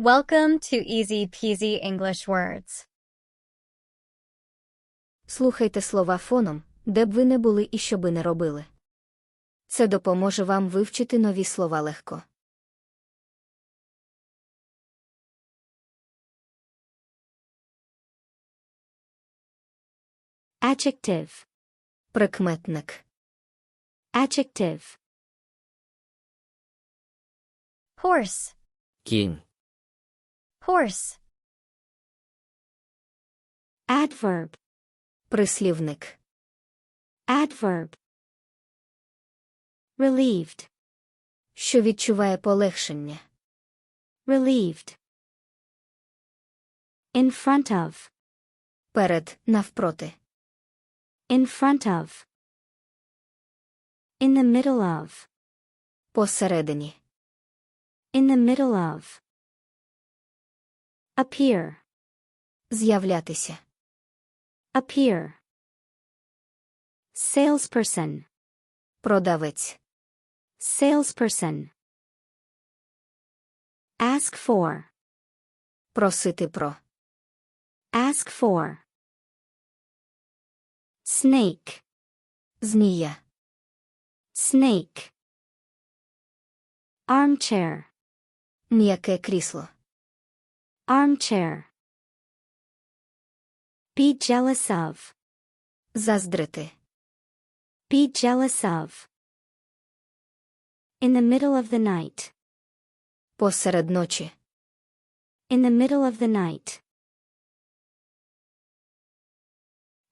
Welcome to Easy Peasy English Words. Слухайте слова фоном, де б ви не були і що би не робили. Це допоможе вам вивчити нові слова легко. Adjective. Прикметник. Adjective. Horse, Кінь. horse, Adverb. Прислівник. Adverb. Relieved. Що відчуває полегшення. Relieved. In front of. Перед, навпроти. In front of. In the middle of. Посередині. In the middle of. Appear. З'являтися. Appear. Salesperson. Продавець. Salesperson. Ask for. Просити про. Ask for. Snake. Змія. Snake. Armchair. М'яке крісло. Armchair. Be jealous of. Заздрити. Be jealous of. In the middle of the night. Посеред ночі. In the middle of the night.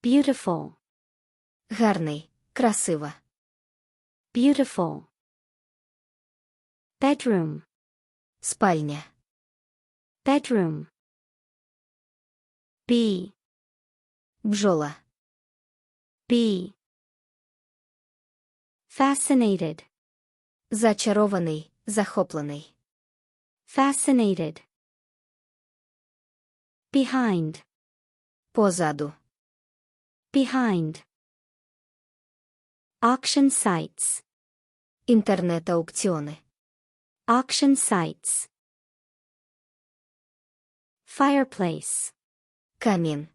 Beautiful. Гарний. Красива. Beautiful. Bedroom. Спальня. Bedroom. Bee. Бджола. Bee. Fascinated. Зачарований. Захоплений. Fascinated. Behind. Позаду. Behind. Auction sites. Інтернет-аукціони. Auction sites. Fireplace. Камін.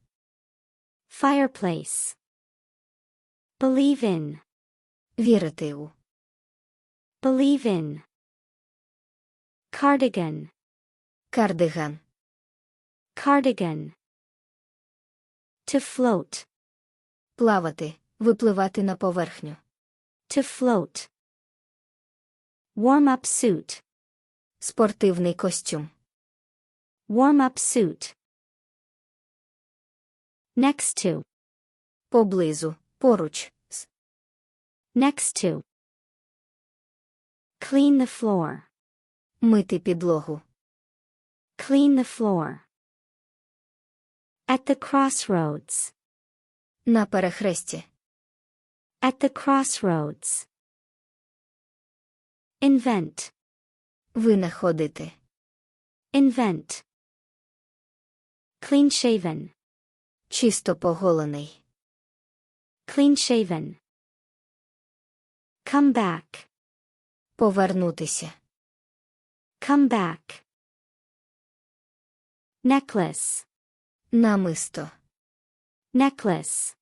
Fireplace. Believe in. Вірити у. Believe in. Cardigan. Кардиган. Cardigan. To float. Плавати. Випливати на поверхню. To float. Warm up suit. Спортивний костюм. Warm up suit. Next to. Поблизу. Поруч. З. Next to. Clean the floor. Мити підлогу. Clean the floor. At the crossroads. На перехресті. At the crossroads. Invent. Винаходити. Invent. Clean shaven. Чисто поголений. Clean shaven. Come back. Повернутися. Come back. Necklace. Намисто. Necklace.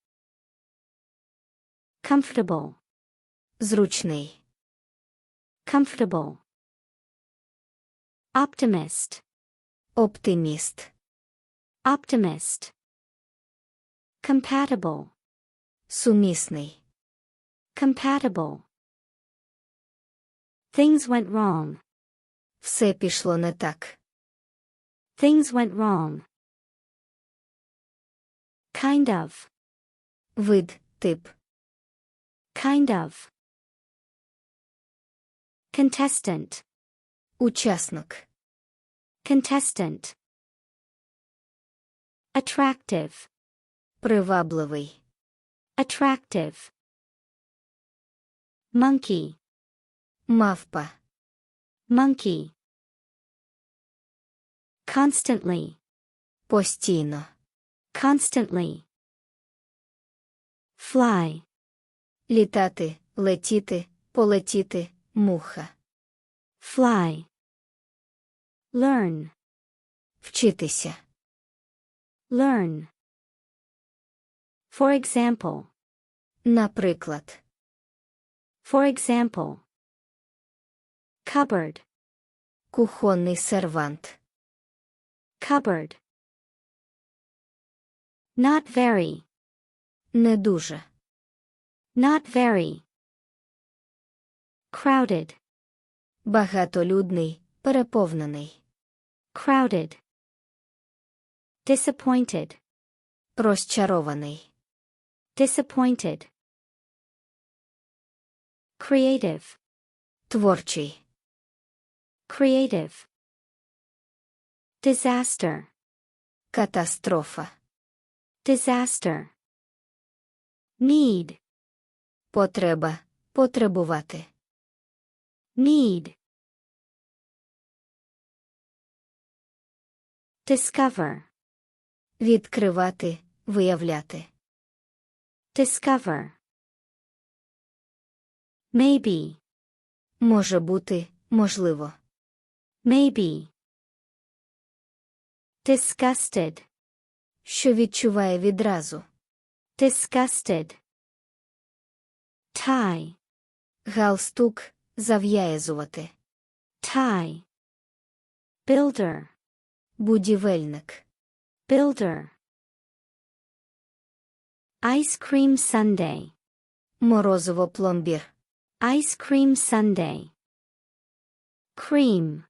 Comfortable. Зручний. Comfortable. Optimist. Оптиміст. Optimist. Compatible. Сумісний. Compatible. Things went wrong. Все пішло не так. Things went wrong. Kind of. Вид. Тип. Kind of. Contestant. Учасник. Contestant. Attractive. Привабливий. Attractive. Monkey. Мавпа. Monkey. Constantly. Постійно. Constantly. Fly. Літати. Летіти. Полетіти. Муха. Fly. Learn. Вчитися. Learn. For example. Наприклад. For example. Cupboard. Кухонний сервант. Cupboard. Not very. Не дуже. Not very. Crowded. Багатолюдний, переповнений. Crowded. Disappointed. Розчарований. Disappointed. Creative. Творчий. Creative. Disaster. Катастрофа. Disaster. Need. Потреба. Потребувати. Need. Discover. Відкривати. Виявляти. Discover. Maybe. Може бути. Можливо. Maybe. Disgusted. Що відчуває відразу. Disgusted. Tie. Галстук. Зав'язувати. Tie. Builder. Будівельник. Builder. Ice cream sundae. Морозово пломбір. Ice cream sundae. Cream.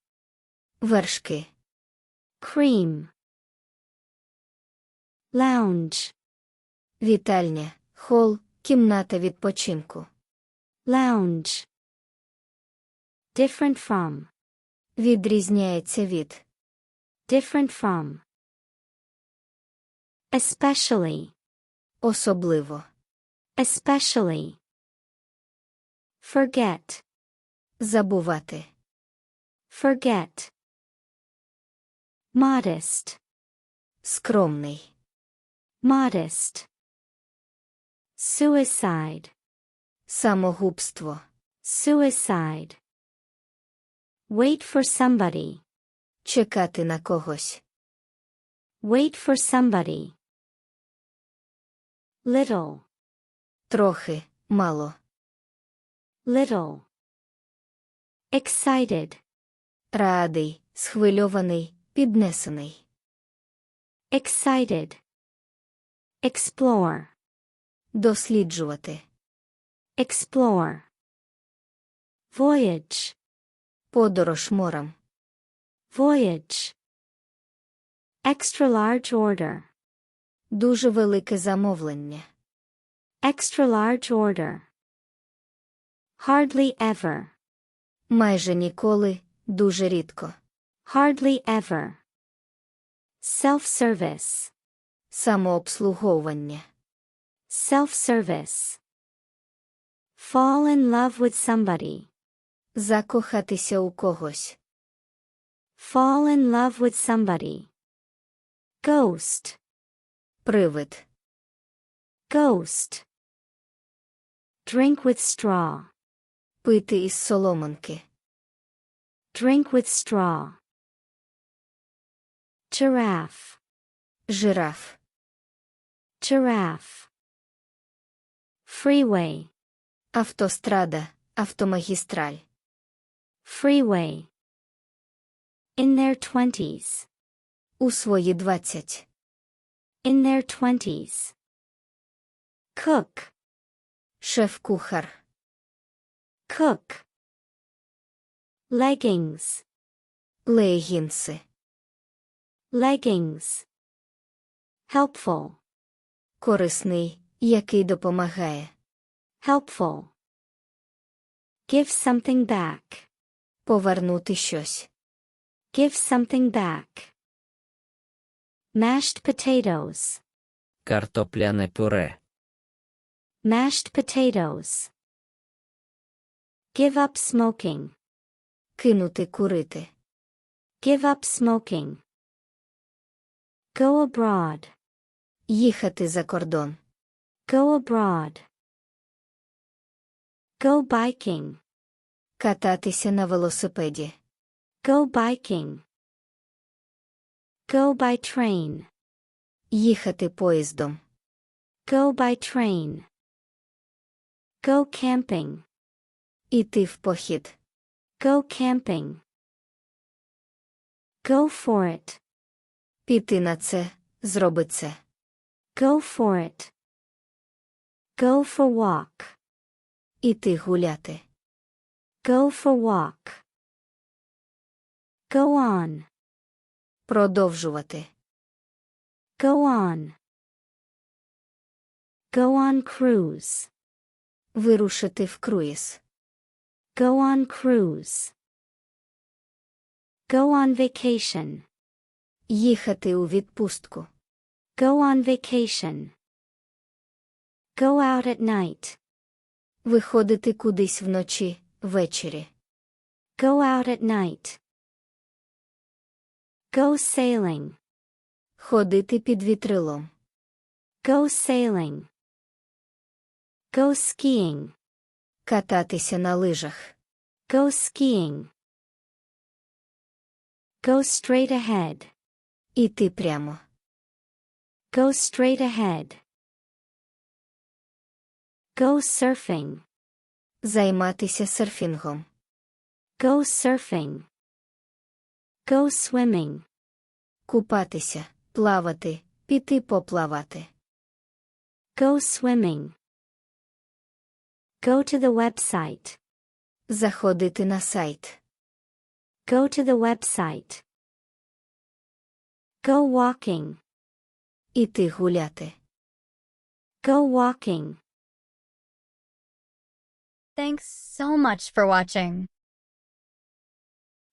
Вершки. Cream. Lounge. Вітальня. Хол. Кімната відпочинку. Lounge. Different from. Відрізняється від. Different from. Especially. Особливо. Especially. Forget. Забувати. Forget. Modest. Скромний. Modest. Suicide. Самогубство. Suicide. Wait for somebody. Чекати на когось. Wait for somebody. Little. Трохи. Мало. Little. Excited. Радий. Схвильований. Піднесений. Excited. Explore. Досліджувати. Explore. Voyage. Подорож морем. Voyage. Extra large order. Дуже велике замовлення. Extra large order. Hardly ever. Майже ніколи. Дуже рідко. Hardly ever. Self-service. Самообслуговування. Self-service. Fall in love with somebody. Закохатися у когось. Fall in love with somebody. Ghost. Привид. Ghost. Drink with straw. Пити із соломинки. Drink with straw. Giraffe. Жираф. Giraffe. Freeway. Автострада. Автомагістраль. Freeway. In their twenties. У свої двадцять. In their twenties. Cook. Шеф-кухар. Cook. Leggings. Легінси. Leggings. Helpful. Корисний, який допомагає. Helpful. Give something back. Повернути щось. Give something back. Mashed potatoes. Картопляне пюре. Mashed potatoes. Give up smoking. Кинути курити. Give up smoking. Go abroad. Їхати за кордон. Go abroad. Go biking. Кататися на велосипеді. Go biking. Go by train. Їхати поїздом. Go by train. Go camping. Іти в похід. Go camping. Go for it. Піти на це. Зроби це. Go for it. Go for walk. Іти гуляти. Go for walk. Go on. Продовжувати. Go on. Go on cruise. Вирушити в круїз. Go on cruise. Go on vacation. Їхати у відпустку. Go on vacation. Go out at night. Виходити кудись вночі, ввечері. Go out at night. Go sailing. Ходити під вітрилом. Go sailing. Go skiing. Кататися на лижах. Go skiing. Go straight ahead. Іти прямо. Go straight ahead. Go surfing. Займатися серфінгом. Go surfing. Go swimming. Купатися, плавати, піти поплавати. Go swimming. Go to the website. Заходити на сайт. Go to the website. Go walking. Іти гуляти. Go walking. Thanks so much for watching.